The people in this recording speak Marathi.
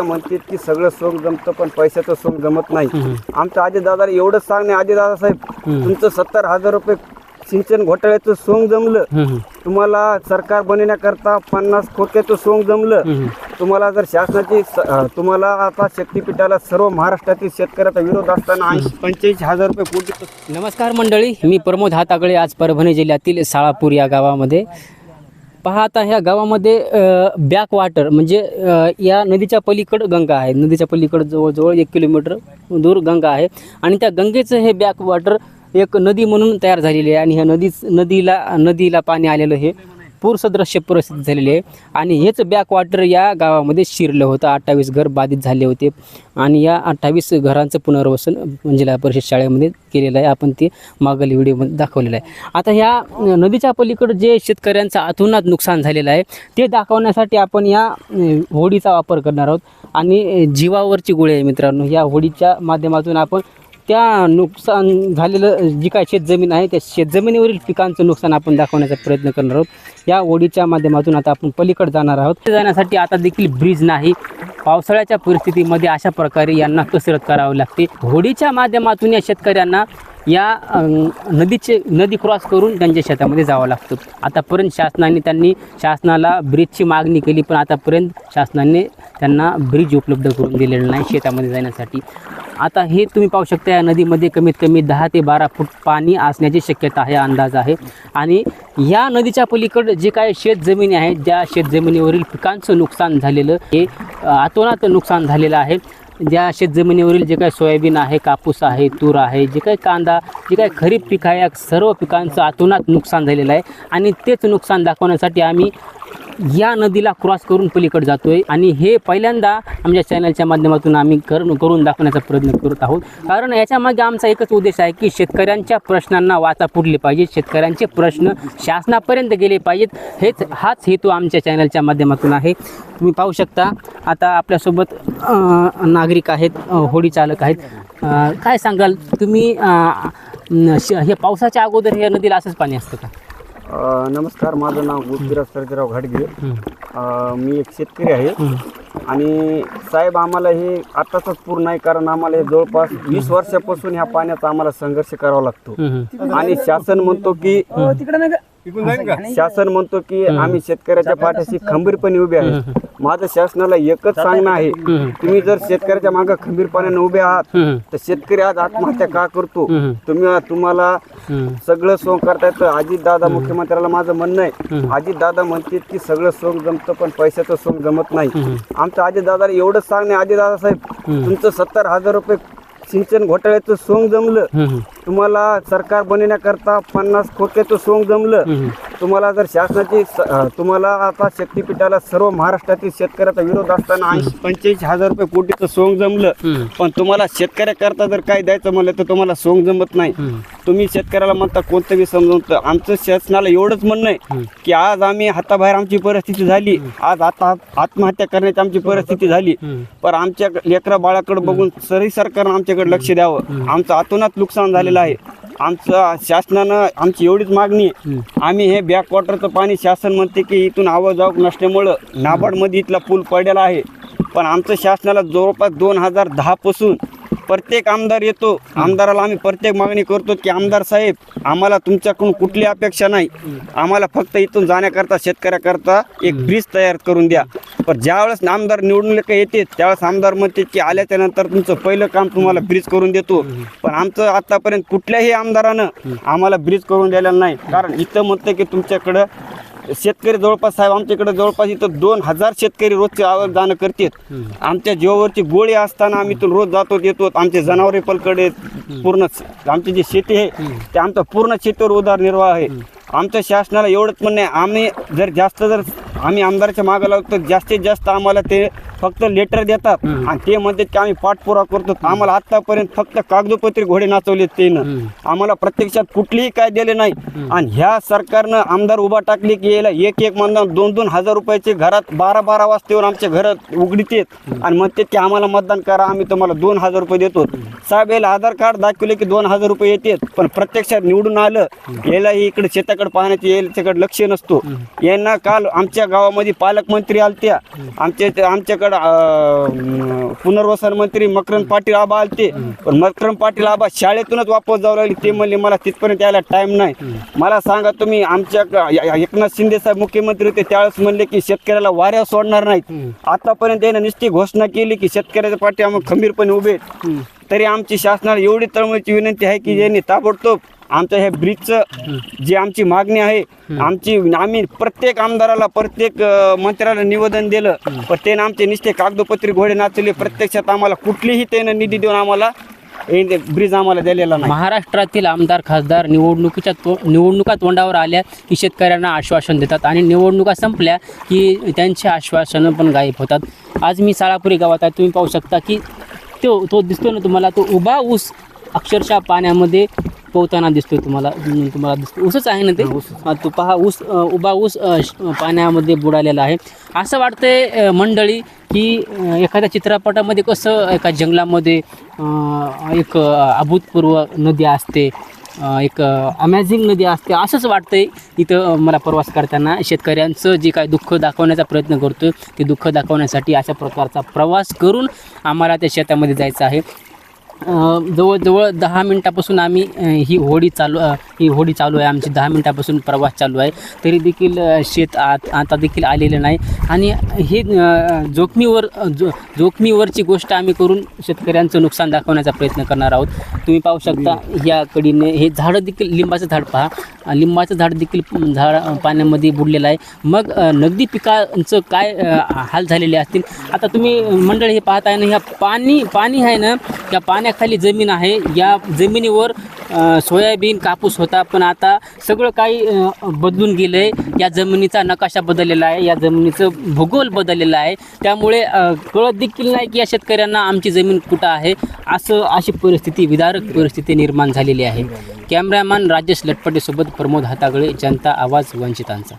म्हणतात की सगळं सोंग जमतं पण पैशाचं सोंग जमत नाही. आमच्या आजी दादाला एवढंच सांगणे आजी दादा साहेब तुमचं सत्तर हजार रुपये सिंचन घोटाळ्याचं सोंग जमलं. तुम्हाला सरकार बनवण्याकरता पन्नास खोक्याचं सोंग जमलं. तुम्हाला जर शासनाची तुम्हाला आता शक्तीपीठाला सर्व महाराष्ट्रातील शेतकऱ्याचा विरोध असताना ऐंशी पंच्याऐंशी हजार रुपये कोटी नमस्कार मंडळी मी प्रमोद हातागळे आज परभणी जिल्ह्यातील साळापूर या गावामध्ये. पहा आता ह्या गावामध्ये बॅक वॉटर म्हणजे या नदीच्या पलीकडं गंगा आहे. नदीच्या पलीकडं जवळजवळ एक किलोमीटर दूर गंगा आहे. आणि त्या गंगेचं हे बॅक वॉटर एक नदी म्हणून तयार झालेली आहे. आणि ह्या नदीच नदीला नदीला पाणी आलेलं हे पूरसदृश्य परिस्थिती झालेली आहे. आणि हेच बॅकवॉटर या गावामध्ये शिरलं होतं. अठ्ठावीस घर बाधित झाले होते. आणि या अठ्ठावीस घरांचं पुनर्वसन म्हणजे जिल्हा परिषद शाळेमध्ये केलेलं आहे. आपण ते मागील व्हिडिओमध्ये दाखवलेलं आहे. आता ह्या नदीच्या पलीकडं जे शेतकऱ्यांचं अतोनात नुकसान झालेलं आहे ते दाखवण्यासाठी आपण या होडीचा वापर करणार आहोत. आणि जीवावरची गोळी आहे मित्रांनो. या होडीच्या माध्यमातून आपण त्या नुकसान झालेलं जी काय शेतजमीन आहे त्या शेतजमिनीवरील पिकांचं नुकसान आपण दाखवण्याचा प्रयत्न करणार आहोत. या ओढीच्या माध्यमातून आता आपण पलीकडे जाणार आहोत. जाण्यासाठी आता देखील ब्रिज नाही. पावसाळ्याच्या परिस्थितीमध्ये अशा प्रकारे यांना कसरत करावी लागते. होडीच्या माध्यमातून या शेतकऱ्यांना या नदीचे नदी क्रॉस करून त्यांच्या शेतामध्ये जावं लागतं. आतापर्यंत शासनाने त्यांनी शासनाला ब्रिजची मागणी केली पण आतापर्यंत शासनाने त्यांना ब्रिज उपलब्ध करून दिलेलं नाही शेतामध्ये जाण्यासाठी. आता हे तुम्ही पाहू शकता या नदीमध्ये कमीत कमी दहा ते बारा फूट पाणी असण्याची शक्यता आहे अंदाज आहे. आणि या नदीच्या पलीकडं जे काय शेतजमिनी आहेत ज्या शेतजमिनीवरील पिकांचं नुकसान झालेलं हे आतोनात नुकसान झालेलं आहे. ज्या शेतजमिनीवरील जे काही सोयाबीन आहे कापूस आहे तूर आहे जे काही कांदा जे काही खरीप पीक आहे या सर्व पिकांचं अतोनात नुकसान झालेलं आहे. आणि तेच नुकसान दाखवण्यासाठी आम्ही या नदीला क्रॉस करून पलीकडे आहे आणि हे पहिल्यांदा आमच्या चॅनलच्या माध्यमातून आम्ही करून करून दाखवण्याचा प्रयत्न करत आहोत. कारण याच्यामागे आमचा एकच उद्देश आहे की शेतकऱ्यांच्या प्रश्नांना वाचा फुटली पाहिजे. शेतकऱ्यांचे प्रश्न शासनापर्यंत गेले पाहिजेत. हेच हाच हेतू आमच्या चॅनलच्या माध्यमातून आहे. तुम्ही पाहू शकता आता आपल्यासोबत नागरिक आहेत होडी चालक आहेत. काय सांगाल? तुम्ही हे पावसाच्या अगोदर या नदीला असंच पाणी असतं का? अं, नमस्कार माझं नाव गोपीराज सर्जेराव घाटगे. अं, मी एक शेतकरी आहे. आणि साहेब आम्हाला हे आताच पूर नाही कारण आम्हाला हे जवळपास वीस वर्षापासून ह्या पाण्याचा आम्हाला संघर्ष करावा लागतो. आणि शासन म्हणतो की शासन म्हणतो की आम्ही शेतकऱ्याच्या पाठीशी खंबीरपणे उभे आहे. माझं शासनाला एकच सांगणं आहे. तुम्ही जर शेतकऱ्याच्या मागे खंबीरपणे उभे आहात तर शेतकरी आज आत्महत्या का करतो? तुम्ही तुम्हाला सगळं सोंग करता येतं अजित दादा मुख्यमंत्र्याला माझं म्हणणं आहे. अजित दादा म्हणतात की सगळं सोंग जमतं पण पैशाचं सोंग जमत नाही. आमच्या अजित दादाला एवढंच सांगणे अजित दादा साहेब तुमचं सत्तर हजार रुपये सिंचन घोटाळ्याचं सोंग जमलं. तुम्हाला सरकार बनवण्याकरता पन्नास खोक्याचं सोंग जमलं तुम्हाला जर शासनाची तुम्हाला आता शक्तीपीठाला सर्व महाराष्ट्रातील शेतकऱ्याचा विरोध असताना ऐंशी पंच्याऐंशी हजार रुपये कोटीचं सोंग जमलं पण तुम्हाला शेतकऱ्याकरता जर काय द्यायचं म्हणलं तर तुम्हाला सोंग जमत नाही. तुम्ही शेतकऱ्याला म्हणता कोणतं बी समजवतं आमचं शासनाला एवढंच म्हणणं आहे की आज आम्ही हाताबाहेर आमची परिस्थिती झाली. आज आता आत्महत्या करण्याची आमची परिस्थिती झाली. पण आमच्या लेकरा बाळाकडे बघून सरी सरकारनं आमच्याकडे लक्ष द्यावं. आमचं आतोनात नुकसान झालेलं आहे. आमचं शासनानं आमची एवढीच मागणी आहे. आम्ही हे बॅकवॉटरचं पाणी शासन म्हणते की इथून आवाजावक नसल्यामुळं नाबार्डमध्ये इथला पूल पडलेला आहे. पण आमचं शासनाला जवळपास दोन हजार दहापासून प्रत्येक आमदार येतो. आमदाराला आम्ही प्रत्येक मागणी करतो की आमदार साहेब आम्हाला तुमच्याकडून कुठली अपेक्षा नाही. आम्हाला फक्त इथून जाण्याकरता शेतकऱ्याकरता एक ब्रिज तयार करून द्या. पण ज्यावेळेस आमदार निवडून का येते त्यावेळेस आमदार म्हणते की आल्याच्यानंतर तुमचं पहिलं काम तुम्हाला ब्रिज करून देतो. पण आमचं आतापर्यंत कुठल्याही आमदारानं आम्हाला ब्रिज करून दिलेला नाही. कारण इथं म्हणतं की तुमच्याकडं शेतकरी जवळपास साहेब आमच्याकडे जवळपास इथं दोन हजार शेतकरी रोजचे आवक जाणं करतात. आमच्या जीवावरची गोळी असताना आम्ही इथून रोज जातो येतो आमचे जनावरे पलकडे पूर्ण आमची जी शेती आहे ते आमचं पूर्ण शेतीवर उदरनिर्वाह आहे. आमच्या शासनाला एवढंच म्हणणं आम्ही जर जास्त जर आम्ही आमदाराच्या मागे लागतो जास्तीत जास्त आम्हाला ते फक्त लेटर देतात. आणि ते म्हणतात की आम्ही पाठपुरावा करतो. आम्हाला आतापर्यंत फक्त कागदोपत्री घोडे नाचवले त्यानं आम्हाला प्रत्यक्षात कुठलीही काय दिले नाही. आणि ह्या सरकारनं आमदार उभा टाकले की याला एक एक मतदान दोन दोन हजार रुपयाचे घरात बारा बारा वाजतेवर आमच्या घरात उघडीत येत आणि म्हणतात की आम्हाला मतदान करा आम्ही तुम्हाला दोन हजार रुपये देतो. साहेब याला आधार कार्ड दाखवले की दोन हजार रुपये येतात. पण प्रत्यक्षात निवडून आलं याला इकडे शेताकडे पाहण्याचे याच्याकडे लक्ष नसतो. यांना काल आमच्या गावामध्ये पालकमंत्री आलत्या. आमच्या आमच्याकडं पुनर्वसन मंत्री मकरंद पाटील आबा आलते. पण मकरंद पाटील आबा शाळेतूनच वापस जाऊ लागले. ते म्हणले मला तिथपर्यंत यायला टाइम नाही. मला सांगा तुम्ही आमच्या एकनाथ शिंदे साहेब मुख्यमंत्री होते त्यावेळेस म्हणले की शेतकऱ्याला वाऱ्या सोडणार नाहीत. आतापर्यंत त्याने नुसती घोषणा केली की शेतकऱ्याच्या पाठी आम्ही खंबीरपणे उभे. तरी आमची शासनाला एवढी तळमळीची विनंती आहे की यांनी ताबडतोब आमच्या हे ब्रिजचं जी आमची मागणी आहे आमची आम्ही प्रत्येक आमदाराला प्रत्येक मंत्र्याला निवेदन दिलं पण त्यानं आमचे निष्ठे कागदोपत्री घोडे नाचले प्रत्यक्षात आम्हाला कुठलीही त्यानं निधी देऊन आम्हाला ब्रिज आम्हाला दिलेला नाही. महाराष्ट्रातील आमदार खासदार निवडणुकीच्या तो निवडणुका तोंडावर आल्या की शेतकऱ्यांना आश्वासन देतात आणि निवडणुका संपल्या की त्यांची आश्वासनं पण गायब होतात. आज मी साळापुरी गावात आहे तुम्ही पाहू शकता की तो तो दिसतो ना तुम्हाला तो उभा ऊस अक्षरशः पाण्यामध्ये पोहताना दिसतोय तुम्हाला तुम्हाला दिसतो ऊसच आहे ना ते? तो पहा ऊस उभा ऊस पाण्यामध्ये बुडालेला आहे. असं वाटतंय मंडळी की एखाद्या चित्रपटामध्ये कसं एका जंगलामध्ये एक अभूतपूर्व नदी असते एक अमेझिंग नदी असते असंच वाटतंय. इथं मला प्रवास करताना शेतकऱ्यांचं जे काय दुःख दाखवण्याचा प्रयत्न करतो ते दुःख दाखवण्यासाठी अशा प्रकारचा प्रवास करून आम्हाला त्या शेतामध्ये जायचं आहे. जवळजवळ दहा मिनटापासून आम्ही ही होडी चालू ही होडी चालू आहे. आमची दहा मिनटापासून प्रवास चालू आहे. तरी देखील शेत आत आता देखील आलेलं नाही. आणि हे जोखमीवर जो जोखमीवरची गोष्ट आम्ही करून शेतकऱ्यांचं नुकसान दाखवण्याचा प्रयत्न करणार आहोत. तुम्ही पाहू शकता या कडीने हे झाडं देखील लिंबाचं झाड पहा. लिंबाचं झाड देखील झाड पाण्यामध्ये बुडलेलं आहे. मग नगदी पिकांचं काय हाल झालेले असतील? आता तुम्ही मंडळ हे पाहताय ना ह्या पाणी पाणी आहे ना या पाण्याखाली जमीन आहे. या जमिनीवर सोयाबीन कापूस होता. पण आता सगळं काही बदलून गेलं आहे या जमिनीचा नकाशा बदललेला आहे. या जमिनीचं भूगोल बदललेलं आहे. त्यामुळे कळत देखील नाही की या शेतकऱ्यांना आमची जमीन कुठं आहे. असं अशी परिस्थिती विदारक परिस्थिती निर्माण झालेली आहे. कॅमेरामॅन राजेश लटपटेसोबत प्रमोद हातागळे जनता आवाज वंचितांचा.